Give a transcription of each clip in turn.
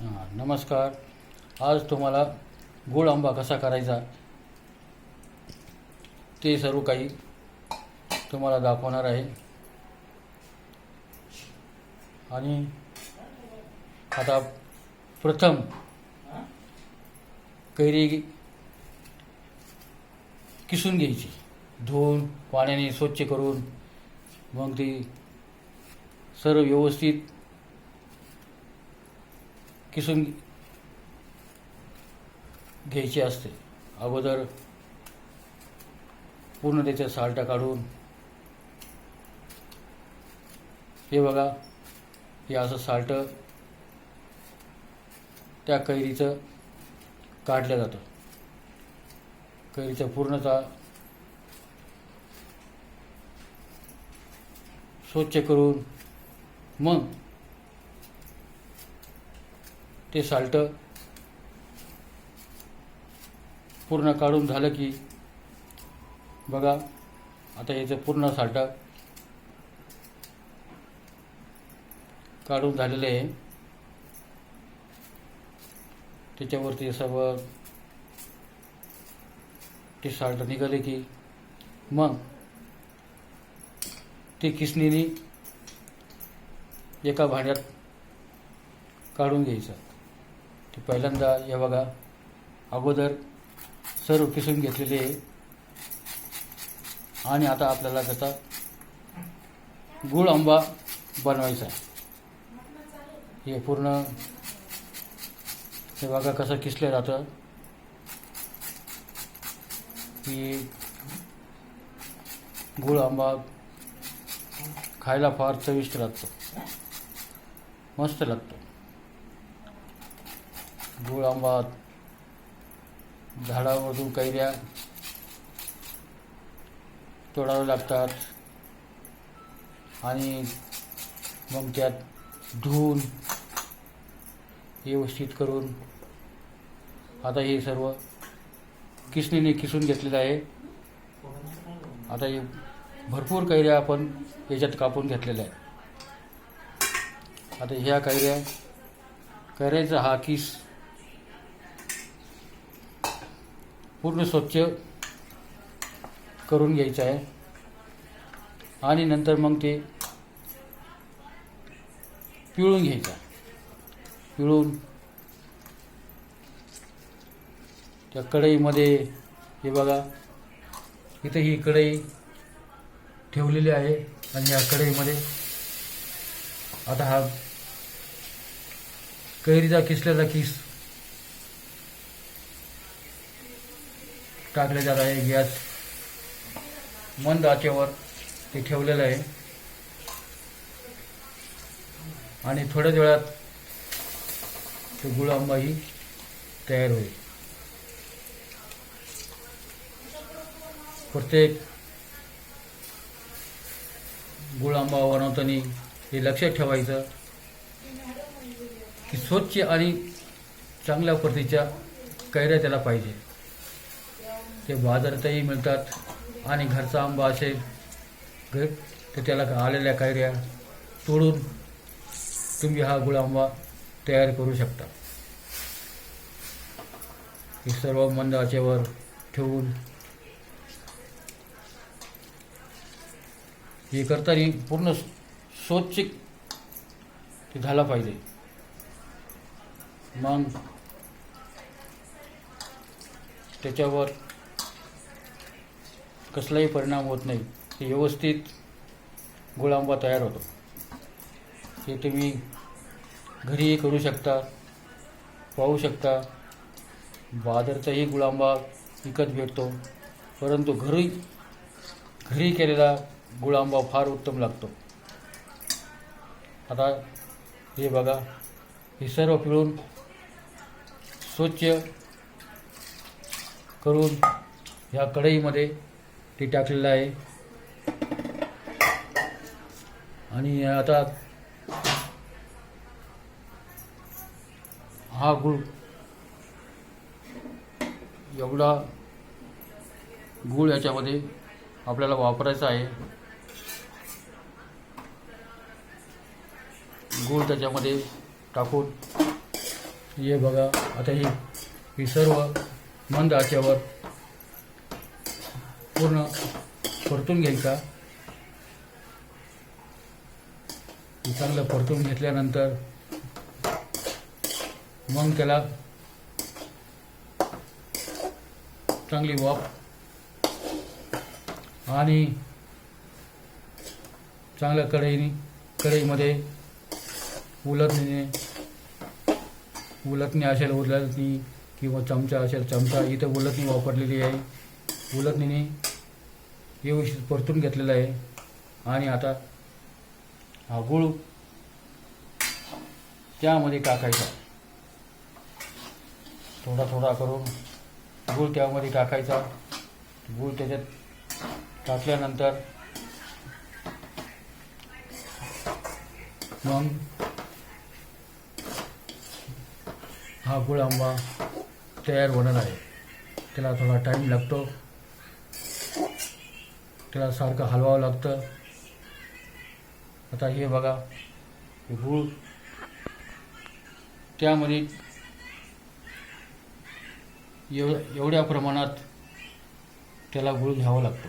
हां नमस्कार. आज तुम्हाला गोड आंबा कसा करायचा ते सर्व काही तुम्हाला दाखवणार आहे. आणि आता प्रथम कैरी किसून घ्यायची. धुवून पाण्याने स्वच्छ करून मग ती सर्व व्यवस्थित किसून घ्यायची असते. अगोदर पूर्ण त्याच्या साल्ट काढून हे बघा हे असं साल्ट त्या कैरीचं काढलं जातं. कैरीचा पूर्णतः स्वच्छ करून मग ते साल्ट पूर्ण काढून झालं की बघा आता याचं पूर्ण साल्ट काढून झालेलं आहे त्याच्यावरती सर्व ते साल्ट निघाले की मग ते किसणीने एका भांड्यात काढून घ्यायचं. की पहिल्यांदा हे बघा अगोदर सर्व किसून घेतलेले आहे. आणि आता आपल्याला त्याचा गुळ आंबा बनवायचा आहे. हे पूर्ण हे बघा कसं किसलं जातं. की गुळ आंबा खायला फार चविष्ट लागतो. मस्त लागतो. गुळ आंबा झाडावरून कैऱ्या तोडाव्या लागतात. आणि मग त्यात धुवून व्यवस्थित करून आता हे सर्व किसणीने किसून घेतलेलं आहे. आता हे भरपूर कैऱ्या आपण याच्यात कापून घेतलेल्या आहे आता ह्या कैऱ्या कैऱ्याचा हा किस पूर्ण स्वच्छ करून घ्यायचं आहे. आणि नंतर मग ते पिळून घ्यायचं. पिळून त्या कढईमध्ये हे बघा इथं ही कढई ठेवलेली आहे. आणि या कढईमध्ये आता हा कैरीचा किसलेला किस टाकले जात आहे गॅस मंद आचेवर ते ठेवलेलं आहे. आणि थोड्याच वेळात ते गुळ आंबा ही तयार होईल. प्रत्येक गुळ आंबा बनवताना हे लक्षात ठेवायचं की स्वच्छ आणि चांगल्या प्रतीच्या कैऱ्या त्याला पाहिजे. ते बाजारातही मिळतात. आणि घरचा आंबा असेल घर तर त्याला आलेल्या कैऱ्या तोडून तुम्ही हा गुळ आंबा तयार करू शकता. हे सर्व मंद आचेवर ठेवून हे करताना पूर्ण स्वच्छ ते झाला पाहिजे. मग त्याच्यावर कसलाही परिणाम होत नाही. ते व्यवस्थित गुळांबा तयार होतो. हे तुम्ही घरीही करू शकता पाहू शकता. बाजारचाही गुळांबा विकत भेटतो. परंतु घरी घरी केलेला गुळांबा फार उत्तम लागतो. आता हे बघा हे सर्व पिळून स्वच्छ करून ह्या कढईमध्ये ते टाकलेलं आहे. आणि आता हा गुळ एवढा गुळ याच्यामध्ये आपल्याला वापरायचा आहे. गूळ त्याच्यामध्ये टाकून हे बघा आता ही ही सर्व मंद आचेवर पूर्ण परतून घ्यायचा. का चांगलं परतून घेतल्यानंतर मग त्याला चांगली वाफ आणि चांगल्या कढईने कढईमध्ये उलटणे उलटणी असेल उलटणी किंवा चमचा असेल चमचा इथं उलटणी वापरलेली आहे. उलटणीने व्यवस्थित परतून घेतलेला आहे. आणि आता हा गूळ त्यामध्ये टाकायचा. थोडा थोडा करून गूळ त्यामध्ये टाकायचा. गूळ त्याच्यात टाकल्यानंतर मग हा गुळ आंबा तयार होणार आहे. त्याला थोडा टाईम लागतो. त्याला सारखं हलवावं लागतं। आता हे बघा हे गूळ त्यामध्ये एव एवढ्या प्रमाणात त्याला गुळ घ्यावा लागतो।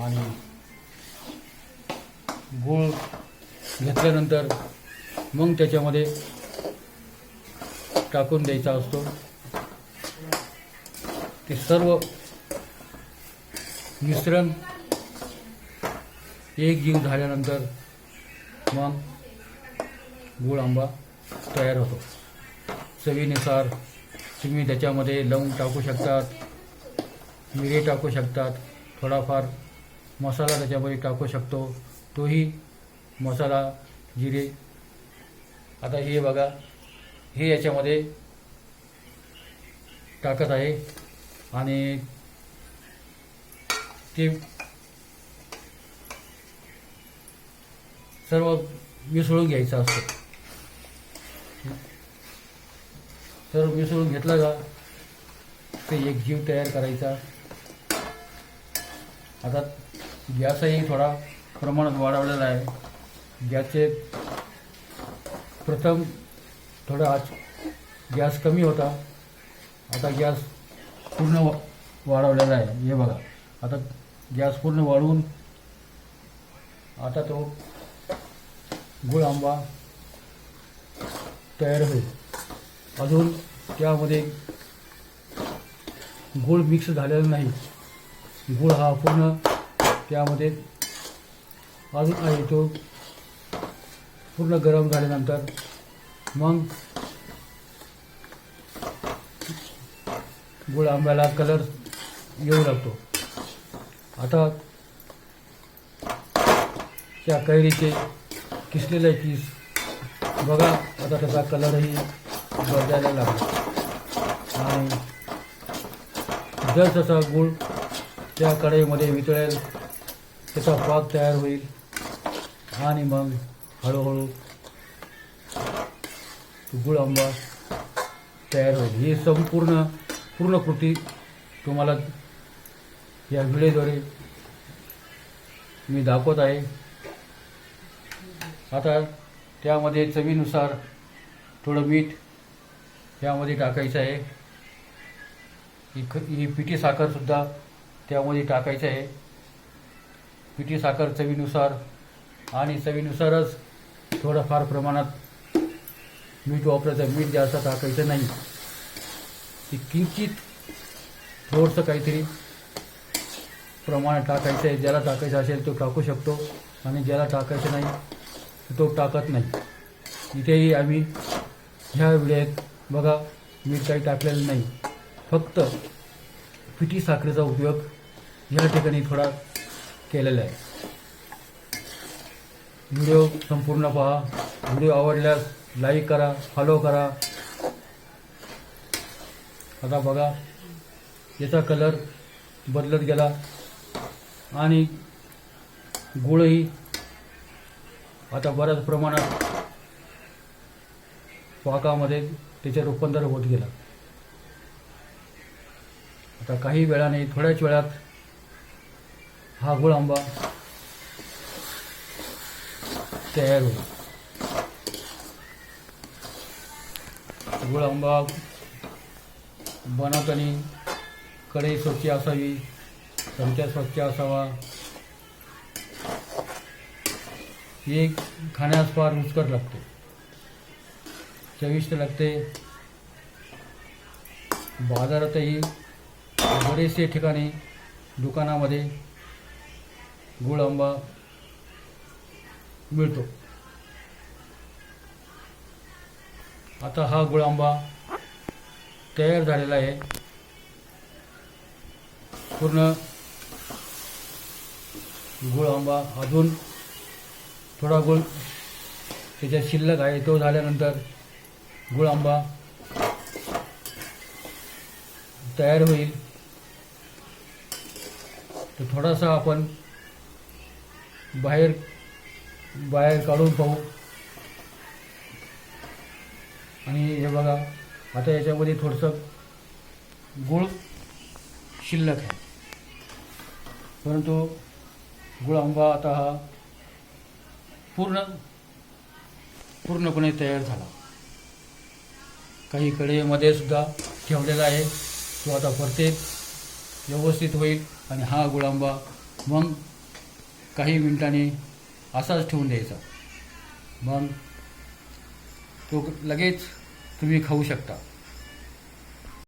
आणि गूळ घेतल्यानंतर मग त्याच्यामध्ये टाकून द्यायचा असतो। ते सर्व मिश्रण. एक जीव झाल्यानंतर मग गूळ आंबा तयार होतो. चवीनुसार तुम्ही त्याच्यामध्ये लवंग टाकू शकतात मिरे टाकू शकतात थोडाफार मसाला त्याच्यामध्ये टाकू शकतो. तोही मसाला जिरे. आता हे बघा हे याच्यामध्ये टाकत आहे. आणि ते सर्व मिसळून घ्यायचं असतं. सर्व मिसळून घेतलं का ते एक जीव तयार करायचा. आता गॅसही थोडा प्रमाणात वाढवलेला आहे. गॅसचे प्रथम थोडा आज गॅस कमी होता. आता गॅस पूर्ण वाढवलेला आहे. हे बघा. आता गॅस पूर्ण वाढवून आता तो गुळ आंबा तयार होईल. अजून त्यामध्ये गूळ मिक्स झालेला नाही. गुळ हा पूर्ण त्यामध्ये अजून आहे तो पूर्ण गरम झाल्यानंतर मग गुळ आंब्याला कलर येऊ लागतो. आता त्या कैरीचे किसलेले पीस बघा आता त्याचा कलरही बदलायला लागला. आणि जर तसा गूळ त्या कढईमध्ये वितळेल त्याचा पाक तयार होईल. आणि मग हळूहळू गुळ आंबा तयार होईल. ही संपूर्ण पूर्ण कृती तुम्हाला या व्हिडिओद्वारे मी दाखवत आहे. आता त्यामध्ये चवीनुसार थोडं मीठ त्यामध्ये टाकायचं आहे. ही ख ही पिठी साखरसुद्धा त्यामध्ये टाकायचं आहे. पिठी साखर चवीनुसार आणि चवीनुसारच थोडंफार प्रमाणात मीठ वापरायचं. मीठ जास्त टाकायचं नाही. ती किंचित थोडंसं काहीतरी प्रमाणात टाकायचं आहे ज्याला टाकायचं असेल तो टाकू शकतो आणि ज्याला टाकायचं नाही तो टाकत नाही. इथेही आम्ही ह्या वेळेत बघा मीठ काही टाकलेलं नाही. फक्त पिठी साखरेचा उपयोग या ठिकाणी थोडा केलेला आहे. व्हिडिओ संपूर्ण पहा. व्हिडिओ आवडल्यास लाईक करा फॉलो करा. आता बघा याचा कलर बदलत गेला. आणि गुळही आता बऱ्याच प्रमाणात पाकामध्ये त्याचे रूपांतर होत गेलं. आता काही वेळाने थोड्याच वेळात हा गुळ आंबा तयार होईल. गुळ आंबा बनवताना कढई स्वच्छ असावी चमचा स्वच्छ असावा. हे खाण्यास फार रुचकर लागते. चविष्ट लागते. बाजारातही बरेचसे ठिकाणी दुकानामध्ये गुळ आंबा मिळतो. आता हा गुळ आंबा तयार झालेला आहे. पूर्ण गुळ आंबा अजून थोडा गुळ. त्याच्यात शिल्लक आहे तो झाल्यानंतर गुळ आंबा तयार होईल. तर थोडासा आपण बाहेर बाहेर काढून पाहू. आणि हे बघा आता याच्यामध्ये थोडंसं गुळ शिल्लक आहे. परंतु गुळ आंबा आता हा पूर्ण पूर्णपणे तयार झाला. काही कढईमध्ये सुद्धा ठेवलेला आहे. तो आता परतेत व्यवस्थित होईल आणि हा गुळ आंबा मग काही मिनिटांनी असाच ठेवून द्यायचा. मग तो लगेच तुम्ही खाऊ शकता.